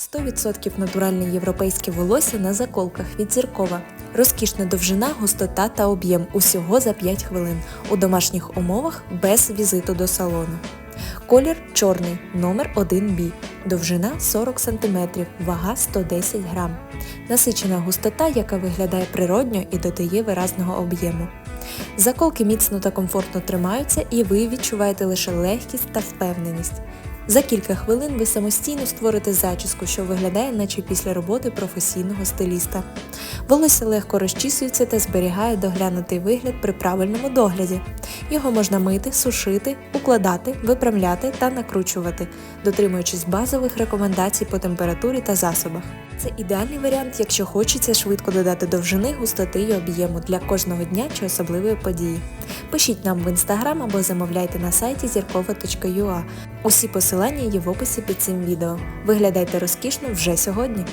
100% натуральне європейське волосся на заколках від зіркова. Розкішна довжина, густота та об'єм усього за 5 хвилин у домашніх умовах без візиту до салону. Колір чорний, номер 1B, довжина 40 см, вага 110 грам. Насичена густота, яка виглядає природньо і додає виразного об'єму. Заколки міцно та комфортно тримаються, і ви відчуваєте лише легкість та впевненість. За кілька хвилин ви самостійно створите зачіску, що виглядає, наче після роботи професійного стиліста. Волосся легко розчісується та зберігає доглянутий вигляд при правильному догляді. Його можна мити, сушити, укладати, виправляти та накручувати, дотримуючись базових рекомендацій по температурі та засобах. Це ідеальний варіант, якщо хочеться швидко додати довжини, густоти і об'єму для кожного дня чи особливої події. Пишіть нам в інстаграм або замовляйте на сайті зіркова.ua. Усі посилання є в описі під цим відео. Виглядайте розкішно вже сьогодні!